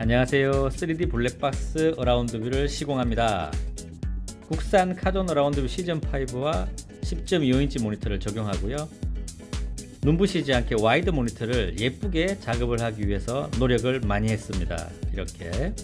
안녕하세요. 3D 블랙박스 어라운드 뷰를 시공합니다. 국산 카존 어라운드 뷰 시즌 5와 10.25인치 모니터를 적용하고요. 눈부시지 않게 와이드 모니터를 예쁘게 작업을 하기 위해서 노력을 많이 했습니다. 이렇게.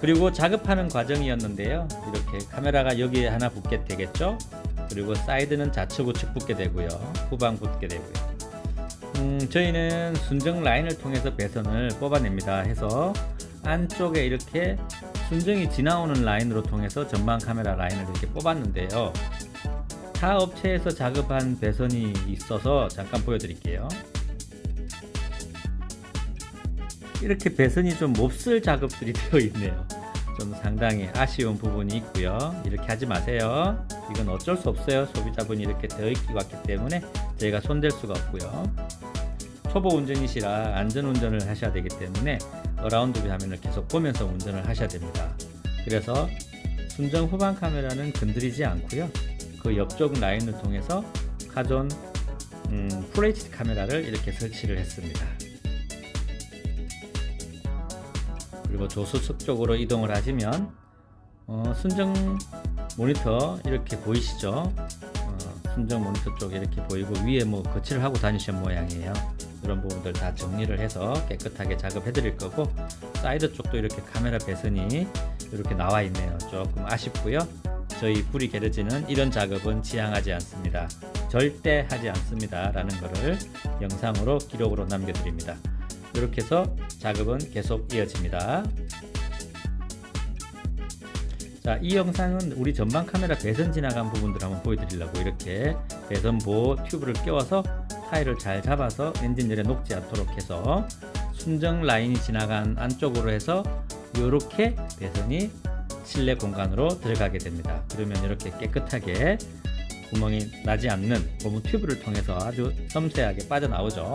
그리고 작업하는 과정이었는데요. 이렇게 카메라가 여기에 하나 붙게 되겠죠? 그리고 사이드는 좌측 우측 붙게 되고요. 후방 붙게 되고요. 음, 저희는 순정 라인을 통해서 배선을 뽑아냅니다. 해서 안쪽에 이렇게 순정이 지나오는 라인으로 통해서 전방 카메라 라인을 이렇게 뽑았는데요. 타 업체에서 작업한 배선이 있어서 잠깐 보여드릴게요. 이렇게 배선이 좀 몹쓸 작업들이 되어 있네요. 좀 상당히 아쉬운 부분이 있고요. 이렇게 하지 마세요. 이건 어쩔 수 없어요. 소비자분이 이렇게 되어 있기 같기 때문에 저희가 손댈 수가 없고요. 초보 운전이시라 안전 운전을 하셔야 되기 때문에 어라운드 뷰 화면을 계속 보면서 운전을 하셔야 됩니다. 그래서 순정 후방 카메라는 건드리지 않고요. 그 옆쪽 라인을 통해서 카존 음, FHD 카메라를 이렇게 설치를 했습니다. 그리고 조수석 쪽으로 이동을 하시면 어, 순정 모니터 이렇게 보이시죠? 어, 순정 모니터 쪽 이렇게 보이고 위에 뭐 거치를 하고 다니신 모양이에요. 이런 부분들 다 정리를 해서 깨끗하게 작업해 드릴 거고 사이드 쪽도 이렇게 카메라 배선이 이렇게 나와 있네요. 조금 아쉽고요. 저희 불이 게르지는 이런 작업은 지향하지 않습니다. 절대 하지 않습니다. 라는 것을 영상으로 기록으로 남겨 드립니다. 이렇게 해서 작업은 계속 이어집니다. 자, 이 영상은 우리 전방 카메라 배선 지나간 부분들 한번 보여드리려고 이렇게 배선 보호 튜브를 끼워서 타일을 잘 잡아서 엔진열에 녹지 않도록 해서 순정 라인이 지나간 안쪽으로 해서 이렇게 배선이 실내 공간으로 들어가게 됩니다. 그러면 이렇게 깨끗하게 구멍이 나지 않는 고무 튜브를 통해서 아주 섬세하게 빠져나오죠.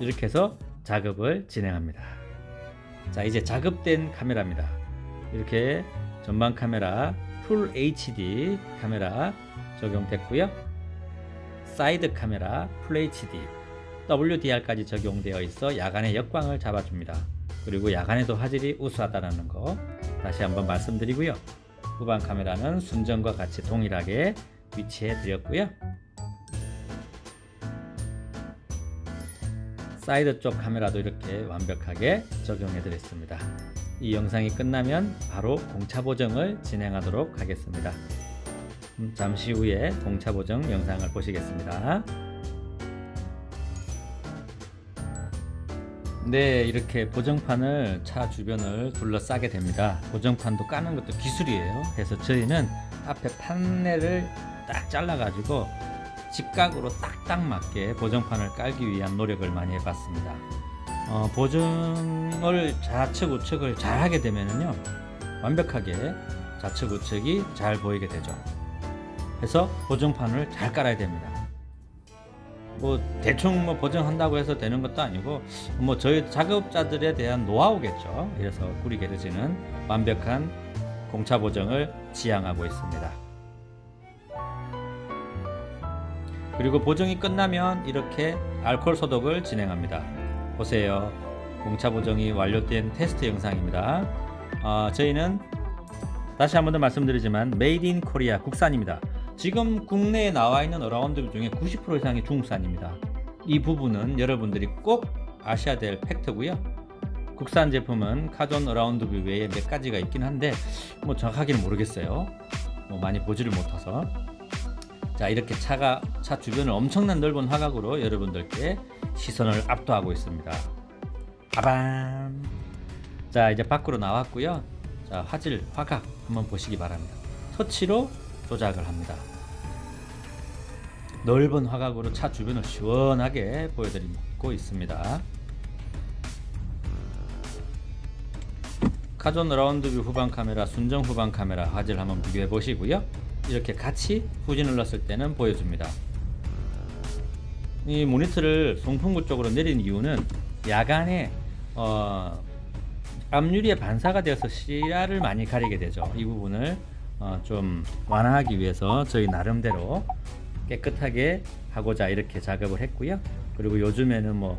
이렇게 해서 작업을 진행합니다. 자, 이제 작업된 카메라입니다. 이렇게 전방 카메라 풀 HD 카메라 적용됐고요. 사이드 카메라 풀 HD WDR까지 적용되어 있어 야간의 역광을 잡아줍니다. 그리고 야간에도 화질이 우수하다는 거 다시 한번 말씀드리고요. 후방 카메라는 순정과 같이 동일하게 위치해 드렸고요. 사이드 쪽 카메라도 이렇게 완벽하게 적용해 드렸습니다. 이 영상이 끝나면 바로 공차 보정을 진행하도록 하겠습니다. 음, 잠시 후에 공차 보정 영상을 보시겠습니다. 네, 이렇게 보정판을 차 주변을 둘러싸게 됩니다. 보정판도 까는 것도 기술이에요. 그래서 저희는 앞에 판넬을 딱 잘라가지고 직각으로 딱딱 맞게 보정판을 깔기 위한 노력을 많이 해봤습니다. 어, 보정을 좌측 우측을 잘 하게 되면은요 완벽하게 좌측 우측이 잘 보이게 되죠. 그래서 보정판을 잘 깔아야 됩니다. 뭐 대충 뭐 보정한다고 해서 되는 것도 아니고 뭐 저희 작업자들에 대한 노하우겠죠. 그래서 구리 게르지는 완벽한 공차 보정을 지향하고 있습니다. 그리고 보정이 끝나면 이렇게 알코올 소독을 진행합니다. 보세요. 공차 보정이 완료된 테스트 영상입니다. 어, 저희는 다시 한 번 더 말씀드리지만 메이드 인 코리아 국산입니다. 지금 국내에 나와 있는 어라운드 중에 90% 이상이 중국산입니다. 이 부분은 여러분들이 꼭 아셔야 될 팩트고요. 국산 제품은 카존 어라운드 뷰 외에 몇 가지가 있긴 한데 뭐 정확하게는 모르겠어요. 뭐 많이 보지를 못해서 자 이렇게 차가 차 주변을 엄청난 넓은 화각으로 여러분들께 시선을 압도하고 있습니다. 빠밤. 자 이제 밖으로 나왔고요. 자 화질 화각 한번 보시기 바랍니다. 터치로 조작을 합니다. 넓은 화각으로 차 주변을 시원하게 보여드리고 있습니다. 카존 라운드 뷰 후방 카메라, 순정 후방 카메라 화질 한번 비교해 보시고요. 이렇게 같이 후지 눌렀을 때는 보여줍니다. 이 모니터를 송풍구 쪽으로 내린 이유는 야간에 어, 앞유리에 반사가 되어서 시야를 많이 가리게 되죠. 이 부분을 어, 좀 완화하기 위해서 저희 나름대로 깨끗하게 하고자 이렇게 작업을 했고요. 그리고 요즘에는 뭐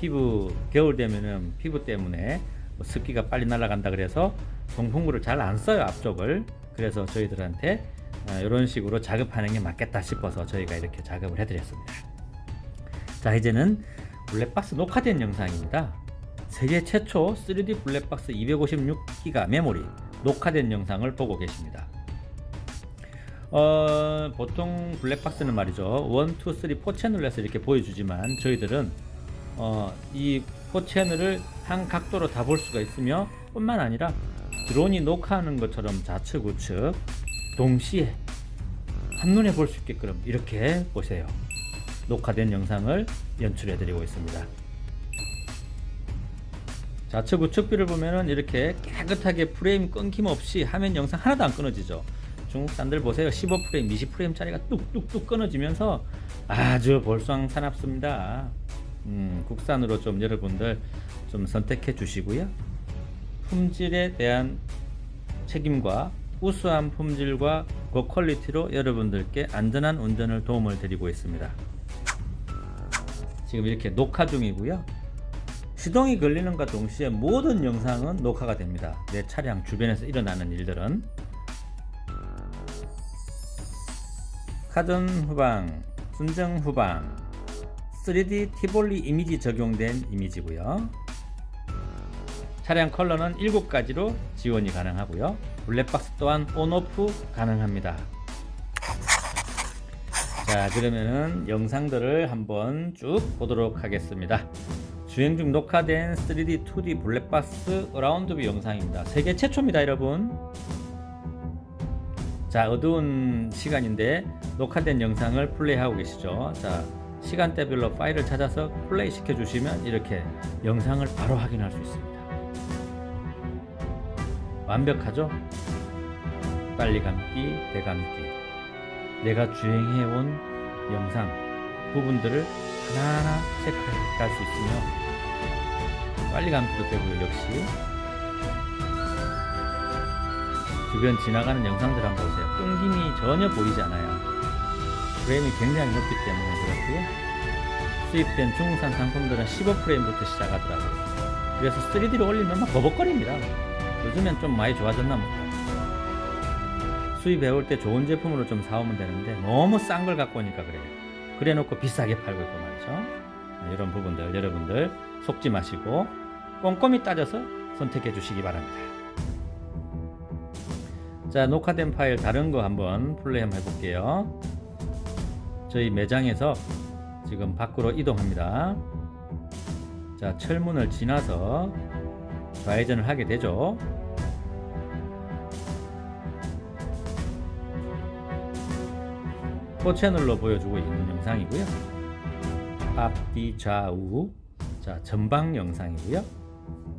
피부 겨울 되면은 피부 때문에 뭐 습기가 빨리 날아간다 그래서 송풍구를 잘 안 써요 앞쪽을 그래서 저희들한테 이런 식으로 작업하는 게 맞겠다 싶어서 저희가 이렇게 작업을 해드렸습니다. 자 이제는 블랙박스 녹화된 영상입니다. 세계 최초 3D 블랙박스 256기가 메모리 녹화된 영상을 보고 계십니다. 어, 보통 블랙박스는 말이죠. 1, 2, 3, 4 채널에서 이렇게 보여주지만 저희들은 어, 이 4채널을 한 각도로 다 볼 수가 있으며 뿐만 아니라 드론이 녹화하는 것처럼 좌측 우측 동시에 한눈에 볼 수 있게끔 이렇게 보세요. 녹화된 영상을 연출해 드리고 있습니다. 좌측 우측뷰를 보면은 이렇게 깨끗하게 프레임 끊김없이 화면 영상 하나도 안 끊어지죠. 중국 산들 보세요. 15프레임, 20프레임짜리가 뚝뚝뚝 끊어지면서 아주 볼썽사납습니다. 음, 국산으로 좀 여러분들 좀 선택해 주시고요. 품질에 대한 책임과 우수한 품질과 고퀄리티로 여러분들께 안전한 운전을 도움을 드리고 있습니다. 지금 이렇게 녹화 중이고요. 시동이 걸리는과 동시에 모든 영상은 녹화가 됩니다. 내 차량 주변에서 일어나는 일들은 카든 후방, 순정 후방, 3D 티볼리 이미지 적용된 이미지고요. 차량 컬러는 7가지로 지원이 가능하고요. 블랙박스 또한 온오프 가능합니다. 자, 그러면은 영상들을 한번 쭉 보도록 하겠습니다. 주행 중 녹화된 3D 2D 블랙박스 어라운드뷰 영상입니다. 세계 최초입니다, 여러분. 자, 어두운 시간인데 녹화된 영상을 플레이하고 계시죠. 자, 시간대별로 파일을 찾아서 플레이 시켜 주시면 이렇게 영상을 바로 확인할 수 있습니다. 완벽하죠? 빨리 감기, 대감기. 내가 주행해온 영상 부분들을 하나하나 체크할 수 있으며 빨리 감기도 되고요, 역시. 주변 지나가는 영상들 한번 보세요. 끊김이 전혀 보이지 않아요. 프레임이 굉장히 높기 때문에 그렇고요. 수입된 중국산 상품들은 15프레임부터 시작하더라고요. 그래서 3D로 올리면 막 버벅거립니다. 요즘엔 좀 많이 좋아졌나 봅니다. 수입해올 때 좋은 제품으로 좀 사오면 되는데 너무 싼 걸 갖고 오니까 그래요. 그래 놓고 비싸게 팔고 있고 말이죠. 이런 부분들 여러분들 속지 마시고 꼼꼼히 따져서 선택해 주시기 바랍니다. 자, 녹화된 파일 다른 거 한번 플레이 한번 해볼게요. 저희 매장에서 지금 밖으로 이동합니다. 자, 철문을 지나서 좌회전을 하게 되죠. 포 채널로 보여주고 있는 영상이고요. 앞 뒤 좌우 자 전방 영상이고요.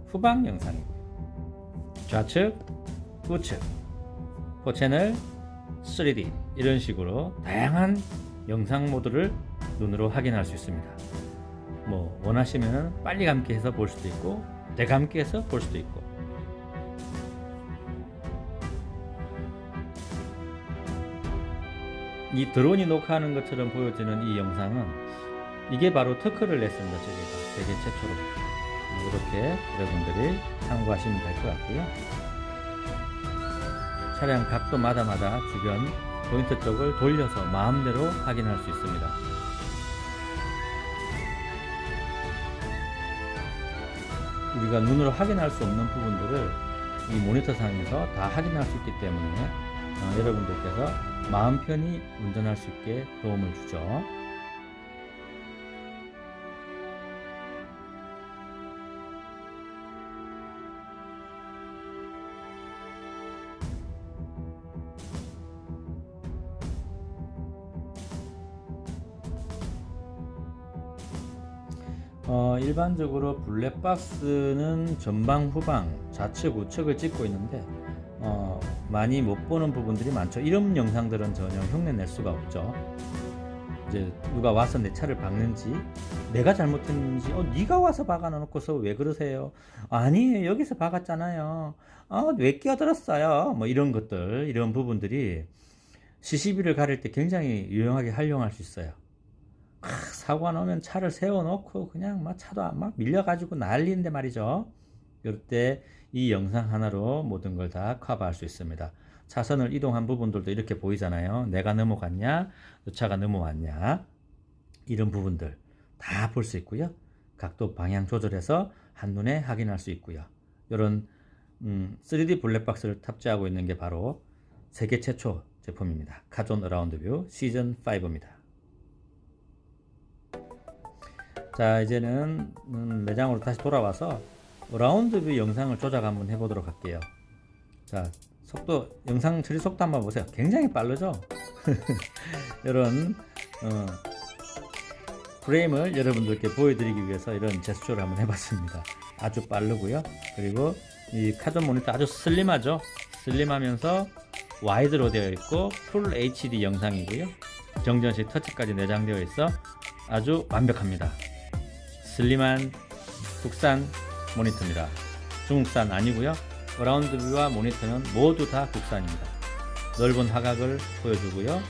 후방 영상이고요. 좌측 우측 포 채널 3D 이런 식으로 다양한 영상 모드를 눈으로 확인할 수 있습니다. 뭐 원하시면 빨리 감기 해서 볼 수도 있고 대감기 해서 볼 수도 있고 이 드론이 녹화하는 것처럼 보여지는 이 영상은 이게 바로 특허를 냈습니다. 저희가 세계 최초로 이렇게 여러분들이 참고하시면 될 것 같고요. 차량 각도마다마다 주변 포인트 쪽을 돌려서 마음대로 확인할 수 있습니다. 우리가 눈으로 확인할 수 없는 부분들을 이 모니터 상에서 다 확인할 수 있기 때문에 어, 여러분들께서 마음 편히 운전할 수 있게 도움을 주죠. 어, 일반적으로 블랙박스는 전방, 후방, 좌측, 우측을 찍고 있는데 어, 많이 못 보는 부분들이 많죠. 이런 영상들은 전혀 흉내 낼 수가 없죠. 이제 누가 와서 내 차를 박는지 내가 잘못했는지 어 네가 와서 박아놓고서 왜 그러세요? 아니에요 여기서 박았잖아요. 아왜 끼어들었어요? 뭐 이런 것들 이런 부분들이 CCB를 가릴 때 굉장히 유용하게 활용할 수 있어요. 아, 사고가 나면 차를 세워놓고 그냥 막 차도 안- 막 밀려가지고 난리인데 말이죠. 이럴 때 이 영상 하나로 모든 걸 다 커버할 수 있습니다. 차선을 이동한 부분들도 이렇게 보이잖아요. 내가 넘어갔냐, 이 차가 넘어왔냐, 이런 부분들 다 볼 수 있고요. 각도 방향 조절해서 한눈에 확인할 수 있고요. 이런 음, 3D 블랙박스를 탑재하고 있는 게 바로 세계 최초 제품입니다. 카존 어라운드 뷰 시즌 5입니다. 자 이제는 음, 매장으로 다시 돌아와서 어 라운드 뷰 영상을 조작 한번 해보도록 할게요. 자 속도 영상 처리 속도 한번 보세요. 굉장히 빠르죠? 이런 어, 프레임을 여러분들께 보여드리기 위해서 이런 제스처를 한번 해봤습니다. 아주 빠르고요. 그리고 이 카존 모니터 아주 슬림하죠. 슬림하면서 와이드로 되어 있고 풀 HD 영상이고요. 정전식 터치까지 내장되어 있어 아주 완벽합니다. 슬림한 국산 모니터입니다. 중국산 아니고요. 어라운드 뷰와 모니터는 모두 다 국산입니다. 넓은 화각을 보여주고요.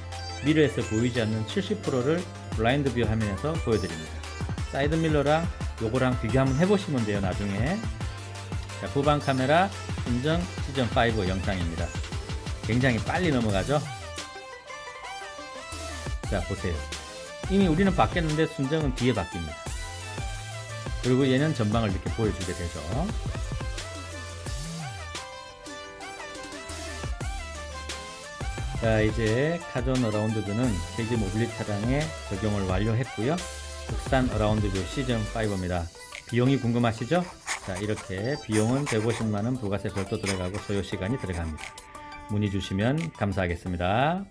미러에서 보이지 않는 70%를 블라인드 뷰 화면에서 보여드립니다. 사이드 밀러랑 요거랑 비교 한번 해보시면 돼요. 나중에 자, 후방 카메라 순정 시즌 5 영상입니다. 굉장히 빨리 넘어가죠. 자 보세요. 이미 우리는 바뀌었는데 순정은 뒤에 바뀝니다. 그리고 얘는 전방을 이렇게 보여주게 되죠. 자 이제 카존 어라운드뷰는 KG 모빌리티 차량에 적용을 완료했고요. 국산 어라운드뷰 시즌 5입니다. 비용이 궁금하시죠? 자 이렇게 비용은 150만원 부가세 별도 들어가고 소요 시간이 들어갑니다. 문의 주시면 감사하겠습니다.